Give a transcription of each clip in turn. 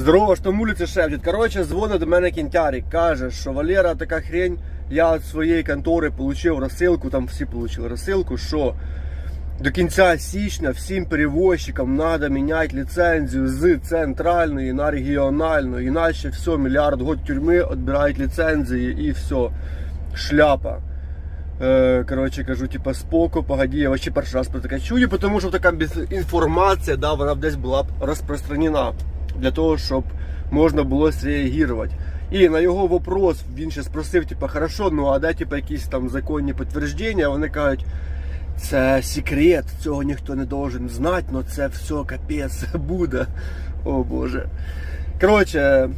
Здорово, що вулиці шепчуть. Коротше, дзвонить до мене кінтярик, каже, що Валера така хрень, я від своєї контори отримав розсилку, там всі отримали розсилку, що до кінця січня всім перевозчикам треба міняти ліцензію з центральної на регіональну, іначе все, мільярд год тюрми відбирають ліцензії і все, шляпа. Е, Коротше, кажу, типа, споко, погоди, я вообще перший раз про таке чую, тому що така інформація, да, вона б десь була б розпространена для того, щоб можна було зреагувати. І на його вопрос він ще спросив, типа, хорошо, ну а де типа, якісь там законні підтвердження, вони кажуть, це секрет, цього ніхто не должен знати, але це все капець буде. О Боже. Коротше,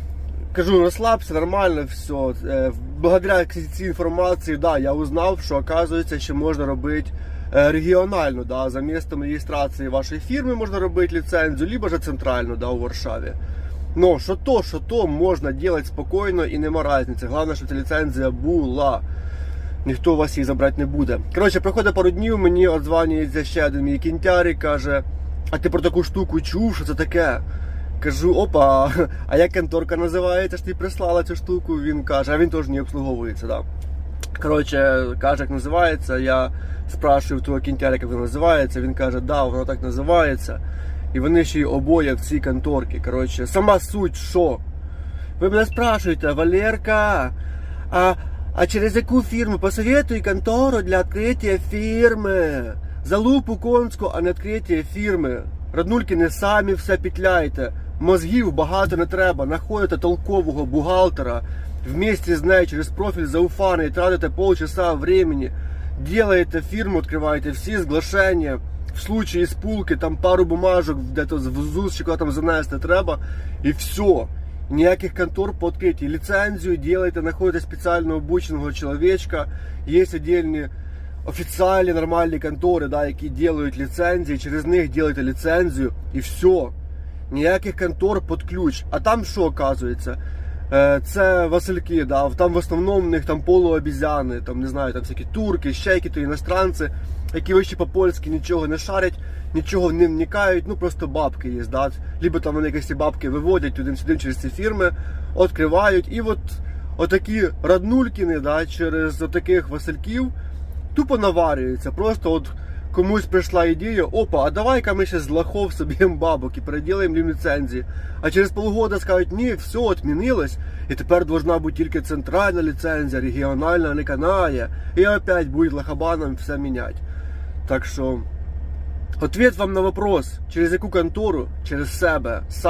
кажу, розслабся, нормально все. Е, Благодаря цій інформації, да, я узнав, що оказується, що можна робити е, регіонально, да, за містом реєстрації вашої фірми можна робити ліцензію, либо же центрально, да, у Варшаві. Ну, що то, що то можна робити спокійно і нема різниці. Головне, щоб ця ліцензія була. Ніхто у вас її забрати не буде. Коротше, проходить пару днів, мені odзванюється ще один мій кінтяр і каже: А ти про таку штуку чув, що це таке? Кажу, опа, а як конторка називається, ж ти прислала цю штуку? Він каже, а він теж не обслуговується, да. Коротше, каже, як називається. Я спрашиваю того кінтяра, як вона називається. Він каже, да, воно так називається. І вони ще й обоє в цій конторці. Коротше, сама суть, що? Ви мене спрашуєте, Валерка, а, а через яку фірму? Посоветуй контору для відкриття фірми. Залупу конську, а не відкриття фірми. Роднульки не самі все петляйте. Мозгів багато не треба. Находите толкового бухгалтера. Вместе з нею через профіль зауфаний тратите полчаса времени. Делаете фірму, відкриваєте всі зглашення. В случае спулки, там пару бумажок де-то в ЗУЗ чи куди там занести треба. І все. Ніяких контор по відкритті. Ліцензію делаете, знаходите спеціально обученого чоловічка. Є отдельні офіціальні нормальні контори, да, які делають ліцензії, через них делаєте ліцензію і все. Ніяких контор під ключ. А там що оказується? Е, Це Васильки, да, там в основному в них там полуобізяни, там не знаю, там всякі турки, ще які то іностранці, які вище по-польськи нічого не шарять, нічого не вникають, ну просто бабки є, да. Либо там вони якісь бабки виводять туди-сюди через ці фірми, відкривають. І от отакі роднулькіни, да, через отаких Васильків тупо наварюються. Просто от комусь прийшла ідея, опа, а давай-ка ми ще з лохов собі бабок і переділаємо їм ліцензії. А через полгода скажуть, ні, все відмінилось, і тепер должна бути тільки центральна ліцензія, регіональна не канає. І опять будуть лохабаном все міняти. Так що, ответ вам на вопрос, через яку контору, через себе.